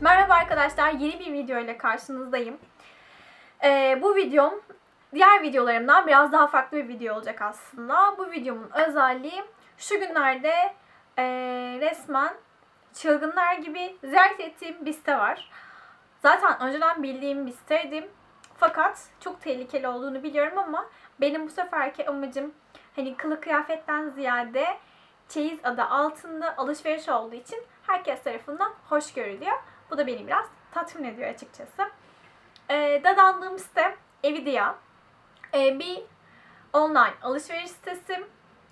Merhaba arkadaşlar, yeni bir video ile karşınızdayım. Ee, bu videom diğer videolarımdan biraz daha farklı bir video olacak aslında. Bu videomun özelliği şu günlerde e, resmen çılgınlar gibi ziyaret ettiğim bir site var. Zaten önceden bildiğim bir siteydi. Fakat çok tehlikeli olduğunu biliyorum ama benim bu seferki amacım hani kılık kıyafetten ziyade çeyiz adı altında alışveriş olduğu için herkes tarafından hoş görülüyor. Bu da beni biraz tatmin ediyor açıkçası. Ee, dadandığım site Evidia. Ee, bir online alışveriş sitesi.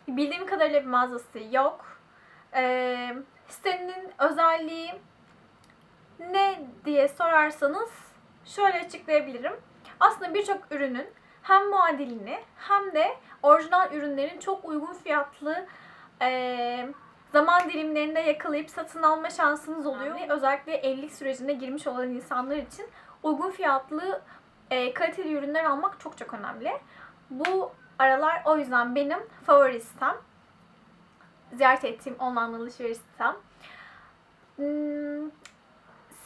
Bildiğim kadarıyla bir mağazası yok. Ee, sitenin özelliği ne diye sorarsanız şöyle açıklayabilirim. Aslında birçok ürünün hem muadilini hem de orijinal ürünlerin çok uygun fiyatlı eee, zaman dilimlerinde yakalayıp satın alma şansınız oluyor. Ve özellikle evlilik sürecine girmiş olan insanlar için uygun fiyatlı eee, kaliteli ürünler almak çok çok önemli. Bu aralar o yüzden benim favori sitem. Ziyaret ettiğim online alışveriş sitem. Hmm,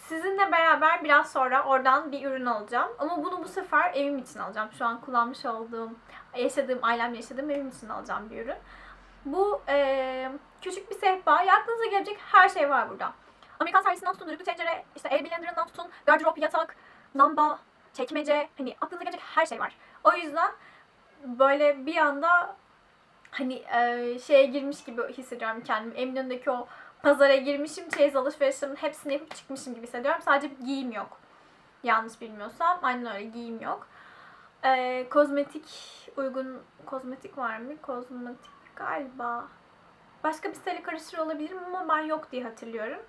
Sizinle beraber biraz sonra oradan bir ürün alacağım. Ama bunu bu sefer evim için alacağım. Şu an kullanmış olduğum, yaşadığım, ailemle yaşadığım evim için alacağım bir ürün. Bu eee, küçük bir sehpa. Ya gelecek her şey var burada. Amerikan servisinden tutun, düdüklü tencere, işte el blenderından tutun, gardırop, yatak, lamba, çekmece. Hani aklınıza gelecek her şey var. O yüzden böyle bir anda hani eee, şeye girmiş gibi hissediyorum kendimi. Eminönü'ndeki o pazara girmişim, çeyiz alışverişlerimin hepsini yapıp çıkmışım gibi hissediyorum. Sadece giyim yok. Yanlış bilmiyorsam. Aynen öyle giyim yok. Ee, kozmetik uygun kozmetik var mı? Kozmetik galiba. Başka bir siteyle karıştırıyor olabilirim ama ben yok diye hatırlıyorum.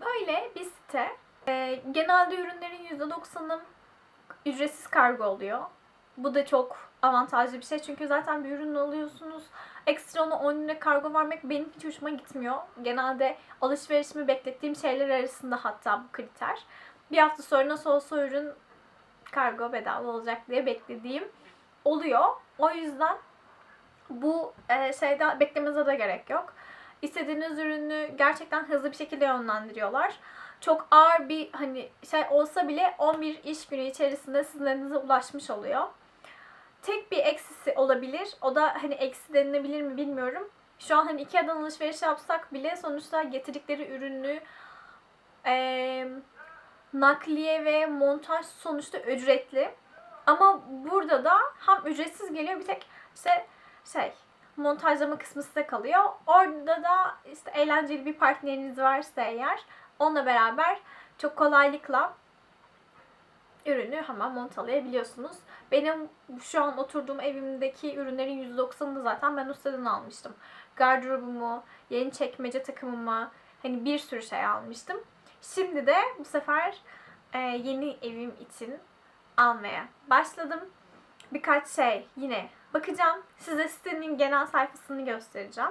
Böyle bir site. Ee, genelde ürünlerin %90'ı ücretsiz kargo oluyor. Bu da çok avantajlı bir şey. Çünkü zaten bir ürün alıyorsunuz. Ekstra ona 10 lira kargo vermek benim hiç hoşuma gitmiyor. Genelde alışverişimi beklettiğim şeyler arasında hatta bu kriter. Bir hafta sonra nasıl olsa ürün kargo bedava olacak diye beklediğim oluyor. O yüzden bu e, şeyde beklemenize de gerek yok. İstediğiniz ürünü gerçekten hızlı bir şekilde yönlendiriyorlar. Çok ağır bir hani şey olsa bile 11 iş günü içerisinde sizin elinize ulaşmış oluyor. Tek bir eksisi olabilir. O da hani eksi denilebilir mi bilmiyorum. Şu an hani Ikea'dan alışveriş yapsak bile sonuçta getirdikleri ürünü eee, nakliye ve montaj sonuçta ücretli. Ama burada da hem ücretsiz geliyor bir tek işte şey montajlama kısmı size kalıyor. Orada da işte eğlenceli bir partneriniz varsa eğer onunla beraber çok kolaylıkla ürünü hemen montalayabiliyorsunuz. Benim şu an oturduğum evimdeki ürünlerin %90'ını zaten ben ustadan almıştım. Gardırobumu, yeni çekmece takımımı, hani bir sürü şey almıştım. Şimdi de bu sefer e, yeni evim için almaya başladım. Birkaç şey yine bakacağım. Size sitenin genel sayfasını göstereceğim.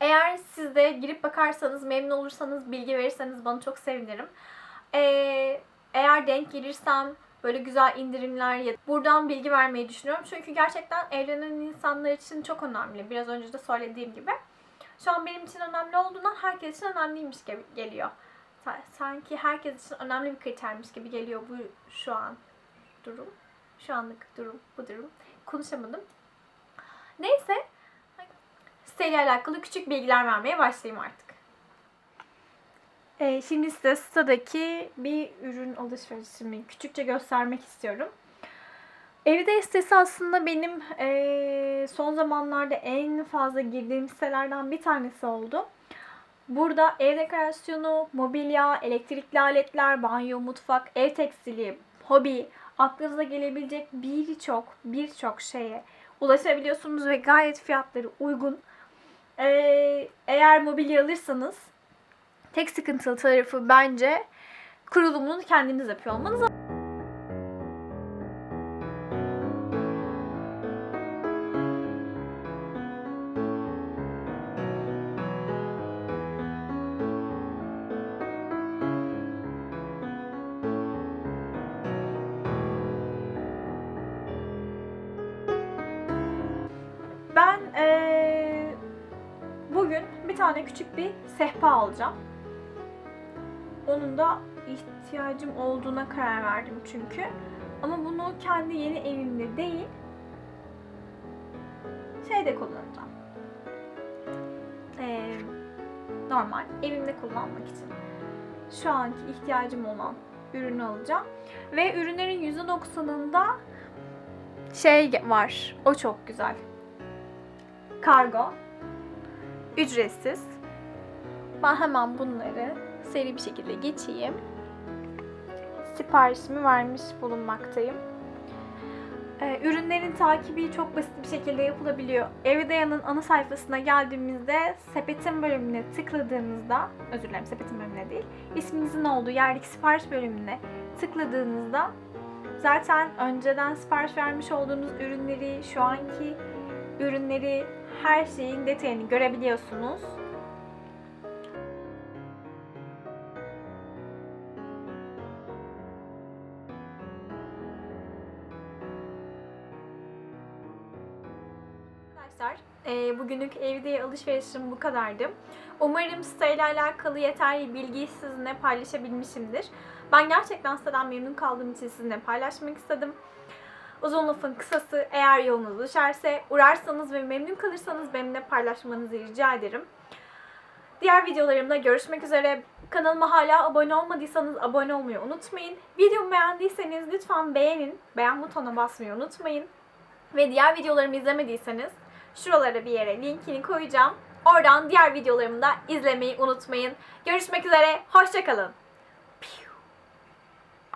Eğer siz de girip bakarsanız, memnun olursanız, bilgi verirseniz bana çok sevinirim. Ee, eğer denk gelirsem böyle güzel indirimler ya buradan bilgi vermeyi düşünüyorum. Çünkü gerçekten evlenen insanlar için çok önemli. Biraz önce de söylediğim gibi. Şu an benim için önemli olduğundan herkes için önemliymiş gibi geliyor. Sa- Sanki herkes için önemli bir kritermiş gibi geliyor bu şu an durum. Şu anlık durum, bu durum. Konuşamadım. Neyse. Siteyle alakalı küçük bilgiler vermeye başlayayım artık. Ee, şimdi size sitedeki bir ürün alışverişimi küçükçe göstermek istiyorum. Evde sitesi aslında benim eee, son zamanlarda en fazla girdiğim sitelerden bir tanesi oldu. Burada ev dekorasyonu, mobilya, elektrikli aletler, banyo, mutfak, ev tekstili, hobi, aklınıza gelebilecek birçok birçok şeye ulaşabiliyorsunuz ve gayet fiyatları uygun. Ee, eğer mobilya alırsanız tek sıkıntılı tarafı bence kurulumunu kendiniz yapıyor olmanız. Tane küçük bir sehpa alacağım. Onun da ihtiyacım olduğuna karar verdim çünkü. Ama bunu kendi yeni evimde değil, şeyde kullanacağım. Ee, normal evimde kullanmak için. Şu anki ihtiyacım olan ürünü alacağım. Ve ürünlerin %90'ında şey var. O çok güzel. Kargo. Ücretsiz. Ben hemen bunları seri bir şekilde geçeyim. Siparişimi vermiş bulunmaktayım. Ee, ürünlerin takibi çok basit bir şekilde yapılabiliyor. Evidea'nın ana sayfasına geldiğimizde sepetin bölümüne tıkladığınızda, özür dilerim sepetin bölümüne değil, isminizin olduğu yerdeki sipariş bölümüne tıkladığınızda zaten önceden sipariş vermiş olduğunuz ürünleri, şu anki ürünleri, her şeyin detayını görebiliyorsunuz. Arkadaşlar e, bugünlük evde alışverişim bu kadardı. Umarım siteyle alakalı yeterli bilgiyi sizinle paylaşabilmişimdir. Ben gerçekten siteden memnun kaldığım için sizinle paylaşmak istedim. Uzun lafın kısası eğer yolunuz düşerse uğrarsanız ve memnun kalırsanız benimle paylaşmanızı rica ederim. Diğer videolarımda görüşmek üzere. Kanalıma hala abone olmadıysanız abone olmayı unutmayın. Videomu beğendiyseniz lütfen beğenin. Beğen butonuna basmayı unutmayın. Ve diğer videolarımı izlemediyseniz şuralara bir yere linkini koyacağım. Oradan diğer videolarımı da izlemeyi unutmayın. Görüşmek üzere, hoşçakalın.